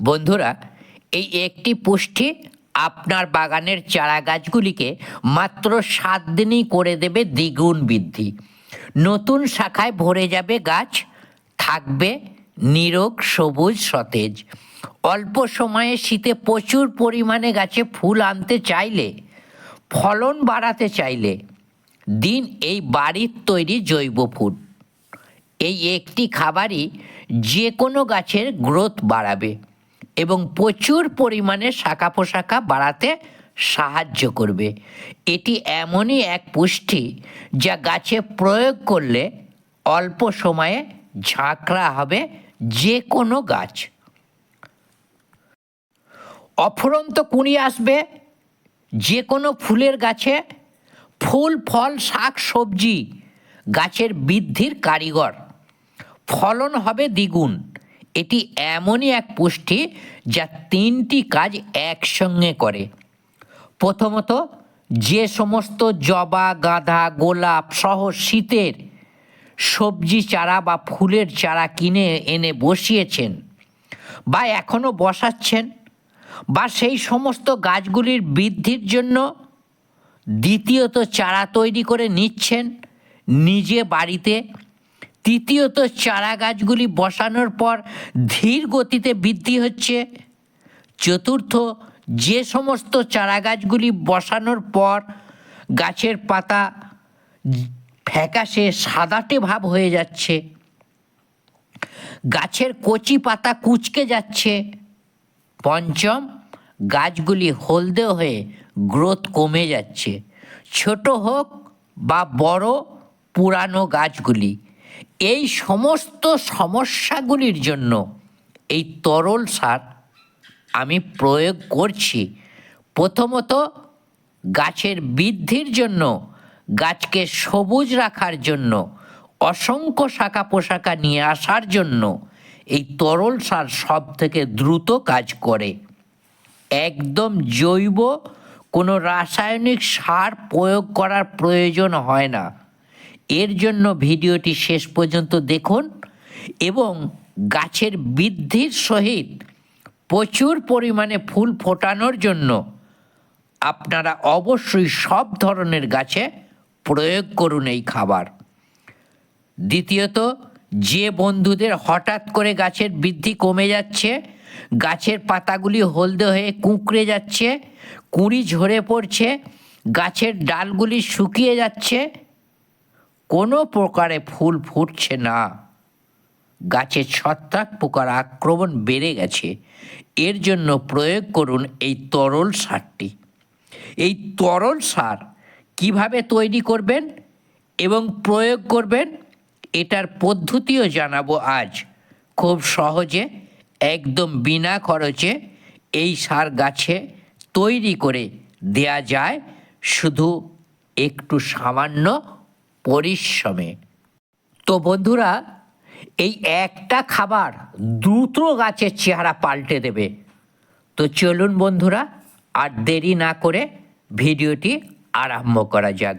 বন্ধুরা, এই একটি পুষ্টি আপনার বাগানের চারা গাছগুলিকে মাত্র সাত দিনই করে দেবে দ্বিগুণ বৃদ্ধি। নতুন শাখায় ভরে যাবে গাছ, থাকবে নিরোগ সবুজ সতেজ। অল্প সময়ে শীতে প্রচুর পরিমাণে গাছে ফুল আনতে চাইলে, ফলন বাড়াতে চাইলে দিন এই বাড়ির তৈরি জৈব ফুড এই একটি খাবারই যে কোনো গাছের গ্রোথ বাড়াবে। এবং প্রচুর পরিমাণে শাখা পোশাখা বাড়াতে সাহায্য করবে। এটি এমনই এক পুষ্টি যা গাছে প্রয়োগ করলে অল্প সময়ে ঝাঁকড়া হবে যে কোনো গাছ। অফুরন্ত কুড়ি আসবে যে কোনো ফুলের গাছে ফুল, ফল, শাক, সবজি গাছের বৃদ্ধির কারিগর। ফলন হবে দ্বিগুণ। এটি এমনই এক পুষ্টি যা তিনটি কাজ একসঙ্গে করে। প্রথমত, যে সমস্ত জবা, গাঁদা, গোলাপ সহ শীতের সবজি চারা বা ফুলের চারা কিনে এনে বসিয়েছেন বা এখনও বসাচ্ছেন বা সেই সমস্ত গাছগুলির বৃদ্ধির জন্য দ্বিতীয়ত চারা তৈরি করে নিচ্ছেন নিজে বাড়িতে তৃতীয়ত চারা গাছগুলি বসানোর পর ধীর গতিতে বৃদ্ধি হচ্ছে। চতুর্থ, যে সমস্ত চারা গাছগুলি বসানোর পর গাছের পাতা ফ্যাকাশে সাদাটে ভাব হয়ে যাচ্ছে। গাছের কচি পাতা কুচকে যাচ্ছে। পঞ্চম, গাছগুলি হলদে হয়ে গ্রোথ কমে যাচ্ছে। ছোট হোক বা বড়, পুরানো গাছগুলি এই সমস্ত সমস্যাগুলির জন্য এই তরল সার আমি প্রয়োগ করছি। প্রথমত গাছের বৃদ্ধির জন্য, গাছকে সবুজ রাখার জন্য, অসংখ্য শাখা পোশাকা নিয়ে আসার জন্য এই তরল সার সব থেকে দ্রুত কাজ করে। একদম জৈব, কোনো রাসায়নিক সার প্রয়োগ করার প্রয়োজন হয় না। এর জন্য ভিডিওটি শেষ পর্যন্ত দেখুন এবং গাছের বৃদ্ধির সহিত প্রচুর পরিমাণে ফুল ফোটানোর জন্য আপনারা অবশ্যই সব ধরনের গাছে প্রয়োগ করুন এই খাবার। দ্বিতীয়ত, যে বন্ধুদের হঠাৎ করে গাছের বৃদ্ধি কমে যাচ্ছে, গাছের পাতাগুলি হলদে হয়ে কুঁকড়ে যাচ্ছে, কুঁড়ি ঝরে পড়ছে, গাছের ডালগুলি শুকিয়ে যাচ্ছে কোনো প্রকারে ফুল ফুটছে না। গাছে ছত্রাক পোকার আক্রমণ বেড়ে গেছে। এর জন্য প্রয়োগ করুন এই তরল সারটি। এই তরল সার কীভাবে তৈরি করবেন এবং প্রয়োগ করবেন, এটার পদ্ধতিও জানাব আজ। খুব সহজে, একদম বিনা খরচে এই সার গাছে তৈরি করে দেয়া যায়। শুধু একটু সামান্য পরিশ্রমে। তো বন্ধুরা, এই একটা খাবার দ্রুত গাছের চেহারা পাল্টে দেবে। তো চলুন বন্ধুরা, আর দেরি না করে ভিডিওটি আরম্ভ করা যাক।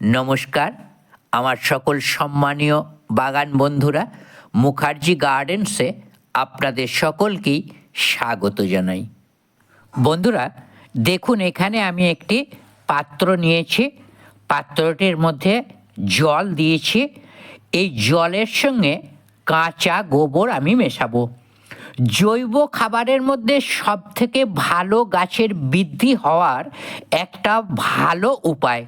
নমস্কার, আমার সকল সম্মানীয় বাগান বন্ধুরা, মুখার্জি গার্ডেন্সে আপনাদের সকলকেই স্বাগত জানাই। বন্ধুরা, দেখুন, এখানে আমি একটি পাত্র নিয়েছি। পাত্রটির মধ্যে জল দিয়েছি, এই জলের সঙ্গে কাঁচা গোবর আমি মেশাবো। জৈব খাবারের মধ্যে সব থেকে ভালো গাছের বৃদ্ধি হওয়ার একটা ভালো উপায়।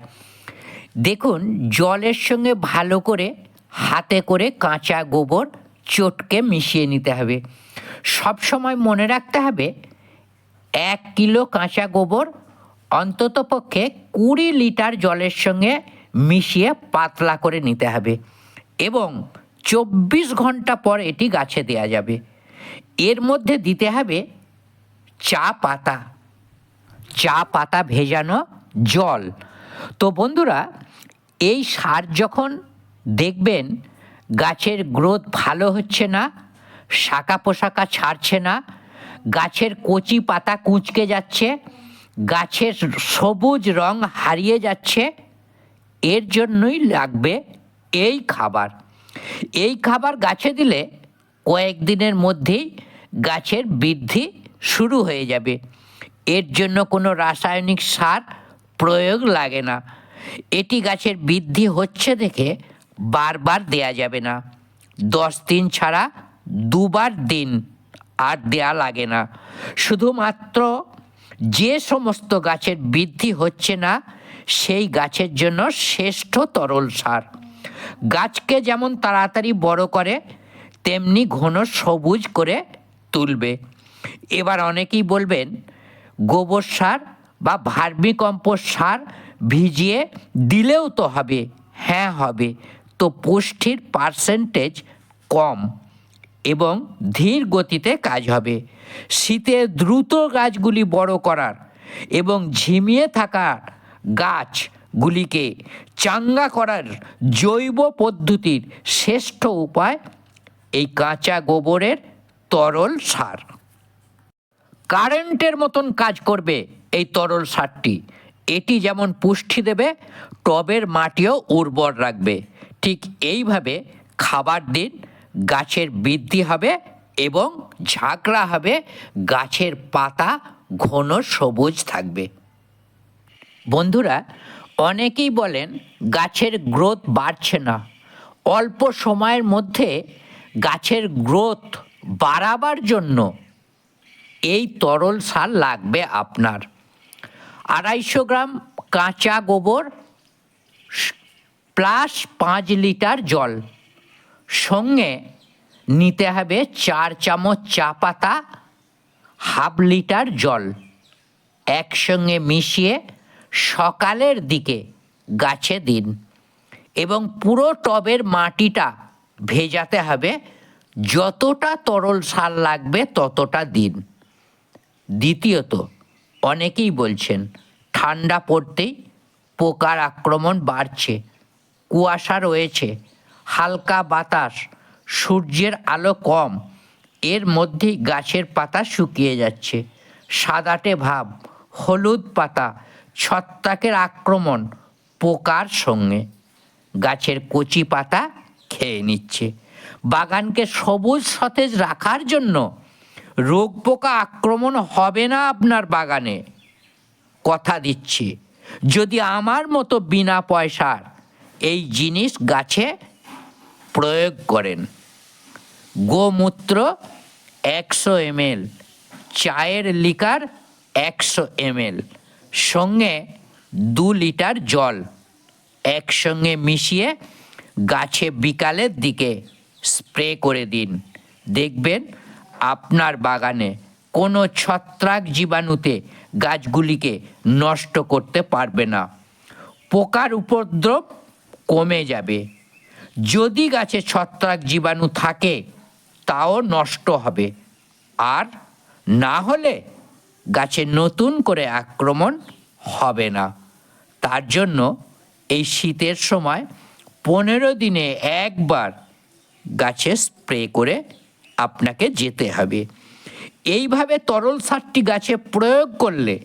দেখুন, জলের সঙ্গে ভালো করে হাতে করে কাঁচা গোবর চটকে মিশিয়ে নিতে হবে। সব সময় মনে রাখতে হবে, এক কিলো কাঁচা গোবর অন্ততপক্ষে কুড়ি লিটার জলের সঙ্গে মিশিয়ে পাতলা করে নিতে হবে এবং চব্বিশ ঘণ্টা পর এটি গাছে দেওয়া যাবে। এর মধ্যে দিতে হবে চা পাতা। চা পাতা ভেজানো জল। তো বন্ধুরা, এই সার যখন দেখবেন গাছের গ্রোথ ভালো হচ্ছে না, শাখা পোশাকা ছাড়ছে না, গাছের কচি পাতা কুঁচকে যাচ্ছে, গাছের সবুজ রং হারিয়ে যাচ্ছে এর জন্যই লাগবে এই খাবার। এই খাবার গাছে দিলে কয়েকদিনের মধ্যেই গাছের বৃদ্ধি শুরু হয়ে যাবে। এর জন্য কোনো রাসায়নিক সার প্রয়োগ লাগে না। এটি গাছের বৃদ্ধি হচ্ছে দেখে বারবার দেয়া যাবে না। দশ দিন ছাড়া দুবার দিন আর দেয়া লাগে না। শুধুমাত্র যে সমস্ত গাছের বৃদ্ধি হচ্ছে না সেই গাছের জন্য শ্রেষ্ঠ তরল সার। গাছকে যেমন তাড়াতাড়ি বড় করে, তেমনি ঘন সবুজ করে তুলবে। এবার অনেকেই বলবেন, গোবর সার বা ভার্মি কম্পোস্ট সার ভিজিয়ে দিলেও তো হবে। হ্যাঁ হবে। তো পুষ্টির পার্সেন্টেজ কম এবং ধীর গতিতে কাজ হবে। শীতে দ্রুত গাছগুলি বড় করার এবং ঝিমিয়ে থাকা গাছগুলিকে চাঙ্গা করার জৈব পদ্ধতির শ্রেষ্ঠ উপায় এই কাঁচা গোবরের তরল সার। কারেন্টের মতন কাজ করবে এই তরল সারটি। এটি যেমন পুষ্টি দেবে, টবের মাটিও উর্বর রাখবে। ঠিক এইভাবে খাবার দিন গাছের বৃদ্ধি হবে এবং ঝাঁকড়া হবে, গাছের পাতা ঘন সবুজ থাকবে। বন্ধুরা, অনেকেই বলেন গাছের গ্রোথ বাড়ছে না। অল্প সময়ের মধ্যে গাছের গ্রোথ বাড়াবার জন্য এই তরল সার লাগবে আপনার। আড়াইশো গ্রাম কাঁচা গোবর প্লাস পাঁচ লিটার জল। সঙ্গে নিতে হবে চার চামচ চা পাতা, হাফ লিটার জল। একসঙ্গে মিশিয়ে সকালের দিকে গাছে দিন এবং পুরো টবের মাটিটা ভেজাতে হবে। যতটা তরল সার লাগবে ততটা দিন। দ্বিতীয়ত, অনেকেই বলছেন, ঠান্ডা পড়তেই পোকার আক্রমণ বাড়ছে, কুয়াশা রয়েছে, হালকা বাতাস, সূর্যের আলো কম, এর মধ্যেই গাছের পাতা শুকিয়ে যাচ্ছে। সাদাটে ভাব, হলুদ পাতা ছত্রাকের আক্রমণ পোকার সঙ্গে। গাছের কচি পাতা খেয়ে নিচ্ছে। বাগানকে সবুজ সতেজ রাখার জন্য রোগ পোকা আক্রমণ হবে না আপনার বাগানে। কথা দিচ্ছি, যদি আমার মতো বিনা পয়সার এই জিনিস গাছে প্রয়োগ করেন। গোমূত্র একশো এমএল, চায়ের লিকার একশো এমএল। সঙ্গে দু লিটার জল একসঙ্গে মিশিয়ে গাছে বিকালের দিকে স্প্রে করে দিন। দেখবেন আপনার বাগানে কোনো ছত্রাক জীবাণুতে গাছগুলিকে নষ্ট করতে পারবে না। পোকার উপদ্রব কমে যাবে। যদি গাছে ছত্রাক জীবাণু থাকে, তাও নষ্ট হবে। আর না হলে গাছে নতুন করে আক্রমণ হবে না। তার জন্য এই শীতের সময় পনেরো দিনে একবার গাছে স্প্রে করে আপনাকে যেতে হবে। এইভাবে তরল সারটি গাছে প্রয়োগ করলে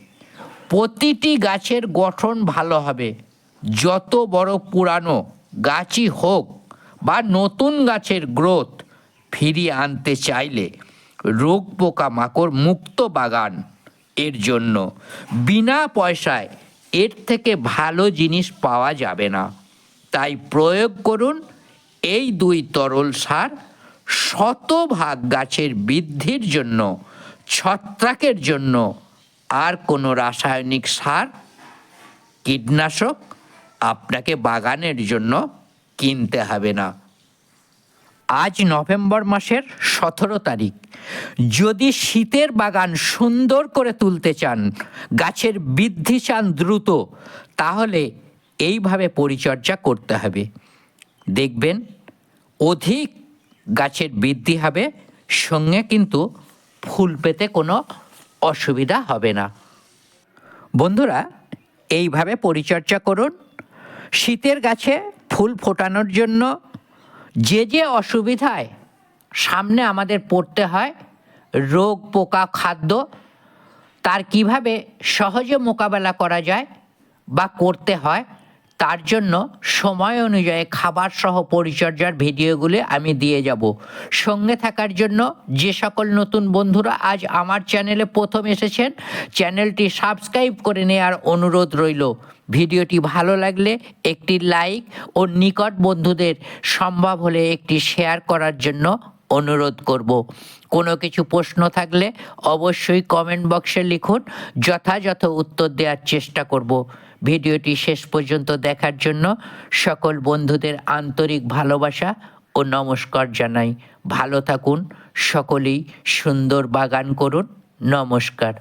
প্রতিটি গাছের গঠন ভালো হবে। যত বড় পুরানো গাছই হোক বা নতুন গাছের গ্রোথ ফিরিয়ে আনতে চাইলে রোগ পোকা মাকড় মুক্ত বাগান এর জন্য। বিনা পয়সায় এর থেকে ভালো জিনিস পাওয়া যাবে না। তাই প্রয়োগ করুন এই দুই তরল সার শতভাগ গাছের বৃদ্ধির জন্য, ছত্রাকের জন্য, আর কোনো রাসায়নিক সার, কীটনাশক আপনাকে বাগানের জন্য কিনতে হবে না। আজ নভেম্বর মাসের সতেরো তারিখ। যদি শীতের বাগান সুন্দর করে তুলতে চান, গাছের বৃদ্ধি চান দ্রুত, তাহলে এইভাবে পরিচর্যা করতে হবে। দেখবেন, অধিক গাছের বৃদ্ধি হবে, সঙ্গে কিন্তু ফুল পেতে কোনো অসুবিধা হবে না। বন্ধুরা, এইভাবে পরিচর্যা করুন। শীতের গাছে ফুল ফোটানোর জন্য যে যে অসুবিধায় সামনে আমাদের পড়তে হয়, রোগ, পোকা, খাদ্য, তার কীভাবে সহজে মোকাবেলা করা যায় বা করতে হয় তার জন্য সময় অনুযায়ী খাবার সহ পরিচর্যার ভিডিওগুলি আমি দিয়ে যাব। সঙ্গে থাকার জন্য যে সকল নতুন বন্ধুরা আজ আমার চ্যানেলে প্রথম এসেছেন, চ্যানেলটি সাবস্ক্রাইব করে নেওয়ার অনুরোধ রইল। ভিডিওটি ভালো লাগলে একটি লাইক ও নিকট বন্ধুদের সম্ভব হলে একটি শেয়ার করার জন্য অনুরোধ করব। কোনো কিছু প্রশ্ন থাকলে অবশ্যই কমেন্ট বক্সে লিখুন, যথাযথ উত্তর দেওয়ার চেষ্টা করব। ভিডিওটি শেষ পর্যন্ত দেখার জন্য সকল বন্ধুদের আন্তরিক ভালোবাসা ও নমস্কার জানাই। ভালো থাকুন, সকলেই সুন্দর বাগান করুন। নমস্কার।